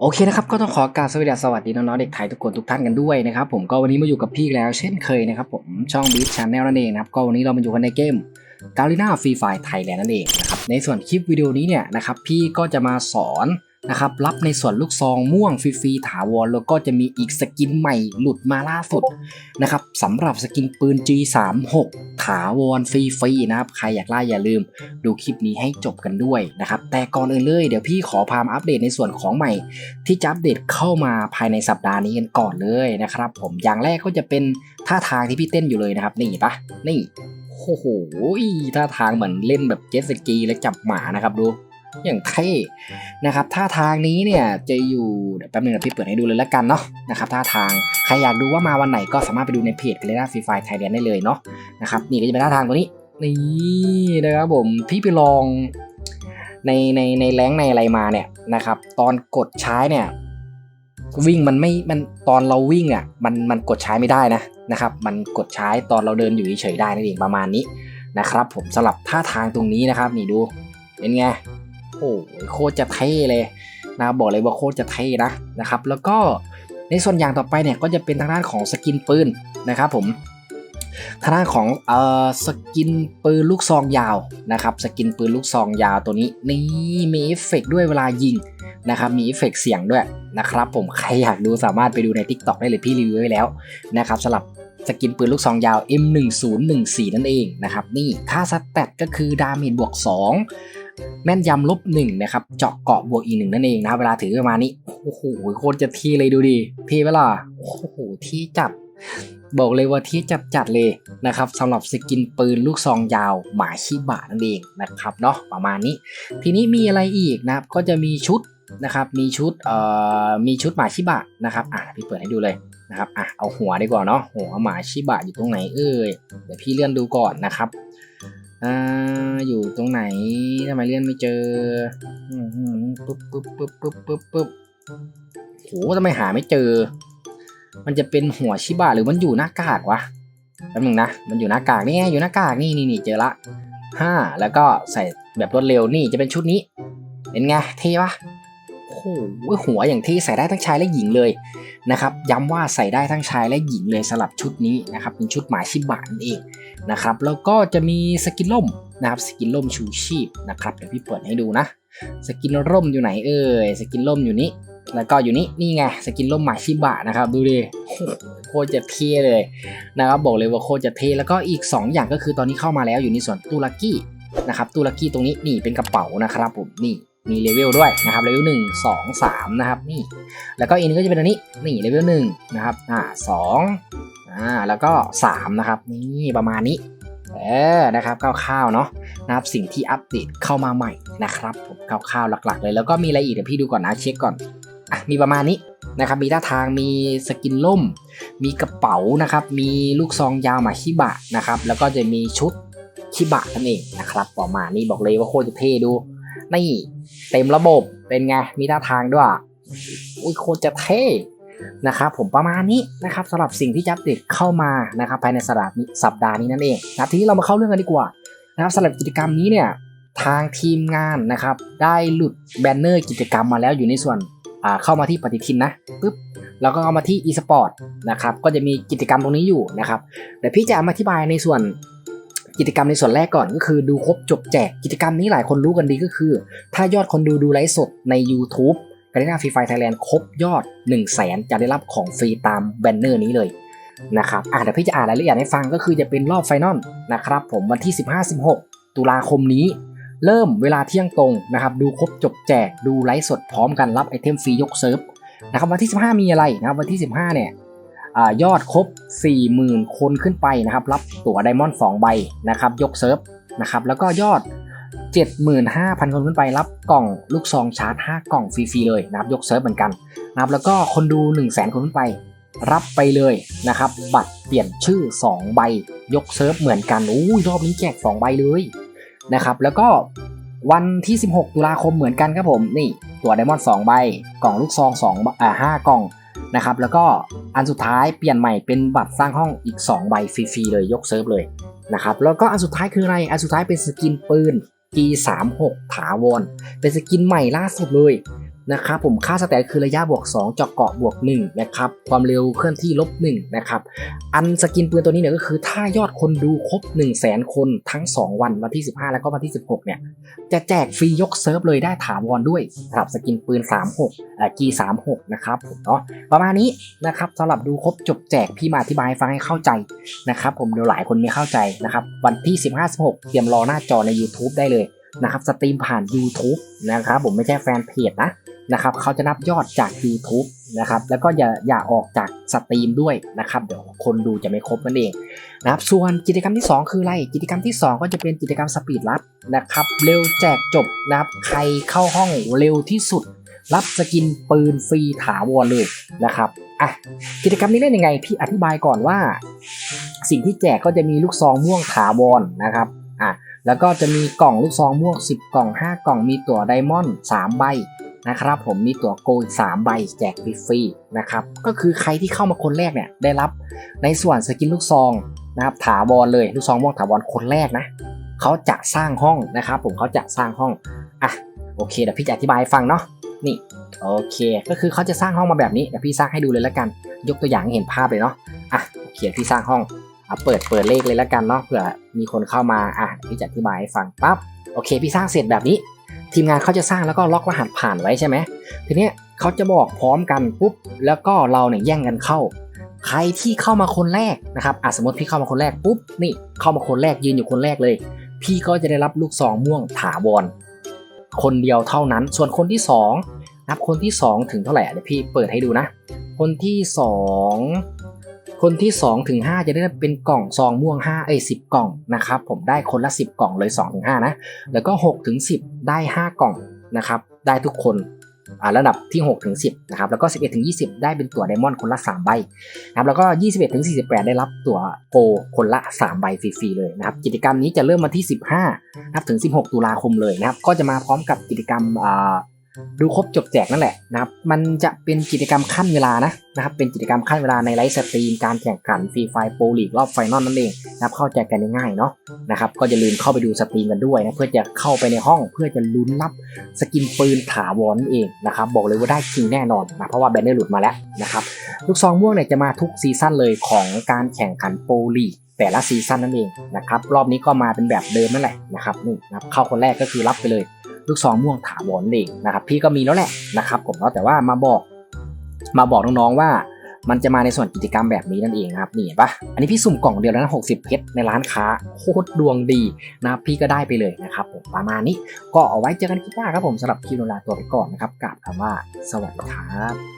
โอเคนะครับก็ต้องขอกราบสวัสดีสวัสดีน้องๆเด็กไทยทุกคนทุกท่านกันด้วยนะครับผมก็วันนี้มาอยู่กับพี่แล้วเช่นเคยนะครับผมช่องบีทชาแนลนั่นเองนะครับก็วันนี้เรามาอยู่กันในเกมกาลิน่าฟรีไฟไทยแลนด์นั่นเองนะครับในส่วนคลิปวิดีโอนี้เนี่ยนะครับพี่ก็จะมาสอน นะครับรับในส่วนลูกซองม่วงฟรีๆถาวรแล้วก็จะมีอีกสกินใหม่หลุดมาล่าสุดนะครับสำหรับสกินปืน G36 ถาวรฟรีๆนะครับใครอยากได้อย่าลืม ดูคลิปนี้ให้จบกันด้วยนะครับแต่ก่อนอื่นเลยเดี๋ยวพี่ขอพามาอัปเดตในส่วนของใหม่ ที่จะอัปเดตเข้ามาภายในสัปดาห์นี้กันก่อนเลยนะครับผมอย่างแรกก็จะเป็นท่าทางที่พี่เต้นอยู่เลยนะครับนี่ปะนี่โอ้โหท่าทางเหมือนเล่นแบบเจ็ตสกีและจับหมานะครับดู อย่างเท่นะครับท่าทางนี้เนี่ยจะอยู่เดี๋ยวแป๊บนึงนะพี่เปิดให้ดูเลยแล้วกันเนาะนะครับท่าทางใครอยากดูว่ามาวันไหนก็สามารถไปดูในเพจกันเลยนะฟรีไฟไทยแลนด์ได้เลยเนาะนะครับนี่ก็จะเป็นท่าทางตัวนี้นี่นะครับผมพี่ไปลองในในในแรงค์ในอะไรมาเนี่ยนะครับ ตอนกดใช้เนี่ยวิ่งมันไม่มันตอนเราวิ่งอะมันมันกดใช้ไม่ได้นะนะครับ มันกดใช้ตอนเราเดินอยู่เฉยๆได้นั่นเองประมาณนี้นะครับ ผมสำหรับท่าทางตรงนี้นะครับ นี่ดูเป็นไง โอ้โหโคตรจะเท่เลยนะบอกเลยว่าโคตรจะเท่นะนะครับ แล้วก็ในส่วนอย่างต่อไปเนี่ยก็จะเป็นทางด้านของสกินปืนนะครับผมทางด้านของเอ่อสกินปืนลูกซองยาวนะครับสกินปืนลูกซองยาวตัวนี้นี่มีเอฟเฟกต์ด้วยเวลายิงนะครับมีเอฟเฟกต์เสียงด้วยนะครับผมใครอยากดูสามารถไปดูใน Tik t o อกได้เลยพี่รีวิวไว้แล้วนะครับสำหรับสกินปืนลูกซองยาว M1014 นั่นเองนะครับนี่ค่าสแตทก็คือดาเมจบวก 2 แม่นยำลบ1นะครับ เจาะเกาะบวกอีกหนึ่งนั่นเองนะครับเวลาถือประมาณนี้ โอ้โหโคตรจะทีเลยดูดิเท่เวล่ะโอ้โหที่จัดบอกเลยว่าที่จัดจัดเลยนะครับสำหรับสกินปืนลูกซองยาวหมาชิบะนั่นเองนะครับเนาะประมาณนี้ ทีนี้มีอะไรอีกนะครับ ก็จะมีชุดนะครับ มีชุดเอ่อมีชุดหมาชิบะนะครับอะพี่เปิดให้ดูเลยนะครับอะเอาหัวดีกว่าเนาะหัวหมาชิบะอยู่ตรงไหนเอ่ยเดี๋ยวพี่เลื่อนดูก่อนนะครับ อ่าอยู่ตรงไหนทำไมเลื่อนไม่เจออืมปุ๊บปุ๊บปุ๊บปุ๊บปุ๊บปุ๊บโหทำไมหาไม่เจอ มันจะเป็นหัวชิบะหรือมันอยู่หน้ากากวะแป๊บนึงนะ มันอยู่หน้ากากนี่ไงอยู่หน้ากากนี่นี่นี่เจอละห้าแล้วก็ใส่แบบรวดเร็วนี่จะเป็นชุดนี้ เป็นไงเท่ปะ โอ้โหหัวอย่างที่ใส่ได้ทั้งชายและหญิงเลยนะครับ ย้ำว่าใส่ได้ทั้งชายและหญิงเลยสลับชุดนี้นะครับ เป็นชุดหมาชิบะนั่นเองนะครับ แล้วก็จะมีสกินล่มนะครับสกินล่มชูชีพนะครับเดี๋ยวพี่เปิดให้ดูนะ สกินร่มอยู่ไหนเอ่ยสกินร่มอยู่นี้แล้วก็อยู่นี่นี่ไงสกินร่มหมาชิบะนะครับดูดิโคตรจะเท่เลยนะครับบอกเลยว่าโคตรจะเท่แล้วก็อีก 2 อย่างก็คือตอนนี้เข้ามาแล้วอยู่ในส่วนตู้ลักกี้นะครับตู้ลักกี้ตรงนี้นี่เป็นกระเป๋านะครับผมนี่ มีเลเวลด้วยนะครับเลเวลหนึ่งสองสามนะครับนี่แล้วก็อีกนึงก็จะเป็นอันนี้นี่เลเวลหนึ่งนะครับอ่าสองอ่าแล้วก็สามนะครับนี่ประมาณนี้เออนะครับคร่าวๆเนาะนะครับสิ่งที่อัปเดตเข้ามาใหม่นะครับผมคร่าวๆหลักๆ เลยแล้วก็มีอะไรอีกเดี๋ยวพี่ดูก่อนนะเช็คก่อนอะมีประมาณนี้นะครับมีท่าทางมีสกินล่ม มีกระเป๋านะครับมีลูกซองยาวหมาชิบะนะครับแล้วก็จะมีชุดชิบะนั่นเองนะครับประมาณนี้บอกเลยว่าโคตรจะเท่ดูนี่ เต็มระบบเป็นไง มีท่าทางด้วยอุ้ยโคตรจะเท่นะครับผมประมาณนี้นะครับสำหรับสิ่งที่จะอัปเดตเข้ามานะครับภายในสัปดาห์นี้สัปดาห์นี้นั่นเองนะทีนี้เรามาเข้าเรื่องกันดีกว่านะครับสำหรับกิจกรรมนี้เนี่ยทางทีมงานนะครับได้หลุดแบนเนอร์กิจกรรมมาแล้วอยู่ในส่วนอ่าเข้ามาที่ปฏิทินนะปึ๊บแล้วก็เอามาที่ e-sport นะครับก็จะมีกิจกรรมตรงนี้อยู่นะครับเดี๋ยวพี่จะมาอธิบายในส่วน กิจกรรมในส่วนแรกก่อนก็คือดูครบจบแจกกิจกรรมนี้หลายคนรู้กันดีก็คือ ถ้ายอดคนดูดูไลฟ์สดใน YouTube การ์นาฟรีไฟไทยแลนด์ครบยอด 1 0 0 0 0แสนจะได้รับของฟรีตามแบนเนอร์นี้เลยนะครับอะเดี๋ยวพี่จะอ่านรายละเอียดให้ฟังก็คือจะเป็นรอบไฟนอลนะครับผมวันที่ 15-16 ตุลาคมนี้ เริ่มเวลาเที่ยงตรงนะครับดูครบจบแจกดูไลฟ์สดพร้อมกันรับไอเทมฟรียกเซิร์ฟนะครับวันที่ 15 มีอะไรนะครับวันที่ 15เนี่ย อยอดครบ 40,000 คนขึ้นไปนะครับ รับตั๋วไดมอนด์2ใบนะครับ ยกเซิร์ฟนะครับ แล้วก็ยอด 75,000 คนขึ้นไปรับกล่องลูกซองชาร์จ 5 กล่องฟรีๆเลยนะครับ ยกเซิร์ฟเหมือนกันนะครับ แล้วก็คนดู 1 0 0 0 0 0 คนขึ้นไป รับไปเลยนะครับ บัตรเปลี่ยนชื่อ 2 ใบ ยกเซิร์ฟเหมือนกันอู้ยรอบนี้แจก 2 ใบเลยนะครับ แล้วก็วันที่ 16 ตุลาคมเหมือนกันครับผม นี่ ตัวไดมอนด์2ใบ กล่องลูกซอง2อ่า5กล่องนะครับ แล้วก็ อันสุดท้ายเปลี่ยนใหม่เป็นบัตรสร้างห้องอีก2ใบฟรีๆเลยยกเซิร์ฟเลยนะครับแล้วก็อันสุดท้ายคืออะไร อันสุดท้ายเป็นสกินปืน G36 ถาวรเป็นสกินใหม่ล่าสุดเลย นะครับผมค่าสแตทคือระยะบวก2เจาะเกาะบวก1นะครับความเร็วเคลื่อนที่ลบ1นะครับอันสกินปืนตัวนี้เนี่ยก็คือถ้ายอดคนดูครบ 1 0 0 0 0แสนคนทั้ง 2 วันวันที่ 15 แล้วก็วันที่ 16เนี่ยจะแจกฟรียกเซิร์ฟเลยได้ถาวรด้วยสำหรับสกินปืน 36อ่า G36 นะครับผมเนาะประมาณนี้นะครับสำหรับดูครบจบแจกพี่มาอธิบายให้ฟังให้เข้าใจนะครับผมเดี๋ยวหลายคนไม่เข้าใจนะครับวันที่ 15-16 เตรียมรอหน้าจอใน YouTube ได้เลย นะครับสตรีมผ่าน YouTube นะครับผมไม่ใช่แฟนเพจนะนะครับเขาจะนับยอดจาก YouTube นะครับแล้วก็อย่าอย่าออกจากสตรีมด้วยนะครับเดี๋ยวคนดูจะไม่ครบนั่นเองนะครับส่วนกิจกรรมที่ 2 คืออะไรกิจกรรมที่ 2 ก็จะเป็นกิจกรรมสปีดรัดนะครับเร็วแจกจบนะครับใครเข้าห้องเร็วที่สุด รับสกินปืนฟรีถาวรเลยนะครับอะกิจกรรมนี้เล่นยังไงพี่อธิบายก่อนว่า สิ่งที่แจกก็จะมีลูกซองม่วงถาวรนะครับอะ แล้วก็จะมีกล่องลูกซองม่วง 10 กล่อง 5 กล่องมีตั๋วไดมอนด์3ใบนะครับผมมีตั๋วโกลอีก3ใบแจกฟรีๆนะครับก็คือใครที่เข้ามาคนแรกเนี่ยได้รับในส่วนสกินลูกซองนะครับถาวรเลยลูกซองม่วงถาวรคนแรกนะเขาจะสร้างห้องนะครับผมเขาจะสร้างห้องอะโอเคเดี๋ยวพี่จะอธิบายฟังเนาะนี่โอเค ก็คือเขาจะสร้างห้องมาแบบนี้เดี๋ยวพี่สร้างให้ดูเลยแล้วกัน ยกตัวอย่างให้เห็นภาพเลยเนาะอะโอเคพี่สร้างห้อง เอะเปิดเปิดเลขเลยแล้วกันเนาะเผื่อมีคนเข้ามาอะพี่จะอธิบายให้ฟังปั๊บโอเค พี่สร้างเสร็จแบบนี้ ทีมงานเขาจะสร้างแล้วก็ล็อกรหัสผ่านไว้ใช่ไหมทีเนี้ยเขาจะบอกพร้อมกันปุ๊บแล้วก็เราเนี่ยแย่งกันเข้า ใครที่เข้ามาคนแรกนะครับอะสมมติพี่เข้ามาคนแรกปุ๊บนี่เข้ามาคนแรกยืนอยู่คนแรกเลย พี่ก็จะได้รับลูกซองม่วงถาวรคนเดียวเท่านั้น ส่วนคนที่สองนับคนที่สองถึงเท่าไหร่เดี๋ยวพี่เปิดให้ดูนะ คนที่สอง คนที่2ถึง5จะได้เป็นกล่องซองม่วง5เอ้10 กล่องนะครับผมได้คนละ 10 กล่องเลย2ถึง5นะแล้วก็6ถึง10 ได้ 5 กล่องนะครับได้ทุกคนอ่าระดับที่6ถึง10นะครับแล้วก็ 11ถึง20 ได้เป็นตั๋วไดมอนด์คนละ 3 ใบนะครับแล้วก็ 21ถึง48 ได้รับตั๋วโกคนละ 3 ใบฟรีๆเลยนะครับกิจกรรมนี้จะเริ่มมาที่ 15นะครับถึง 16 ตุลาคมเลยนะครับก็จะมาพร้อมกับกิจกรรมอ่า ดูครบจบแจกนั่นแหละนะครับ มันจะเป็นกิจกรรมขั้นเวลานะนะครับ เป็นกิจกรรมขั้นเวลาในไลฟ์สตรีมการแข่งขันฟรีไฟโปรลีกรอบไฟนอลนั่นเองนะครับ เข้าใจกันง่ายเนาะนะครับ ก็อย่าลืมเข้าไปดูสตรีมกันด้วยนะ เพื่อจะเข้าไปในห้องเพื่อจะลุ้นรับสกินปืนถาวรนั่นเองนะครับ บอกเลยว่าได้จริงแน่นอนนะเพราะว่าแบนเนอร์หลุดมาแล้วนะครับ ลูกซองม่วงเนี่ยจะมาทุกซีซั่นเลยของการแข่งขันโปรลีกแต่ละซีซั่นนั่นเองนะครับ รอบนี้ก็มาเป็นแบบเดิมนั่นแหละนะครับ นี่นะครับเข้าคนแรกก็คือรับไปเลย ลูกซองม่วงถาวรนั่นเองนะครับ พี่ก็มีแล้วแหละนะครับผมเนาะแต่ว่ามาบอกมาบอกน้องๆว่ามันจะมาในส่วนกิจกรรมแบบนี้นั่นเองครับนี่เห็นปะอันนี้พี่สุ่มกล่องเดียวแล้วนะ60เพชรในร้านค้าโคตรดวงดีนะครับพี่ก็ได้ไปเลยนะครับผมประมาณนี้ก็เอาไว้เจอกันคลิปหน้าครับผมสำหรับคลิปโนลาตัวไปก่อนนะครับกราบคำว่าสวัสดีครับ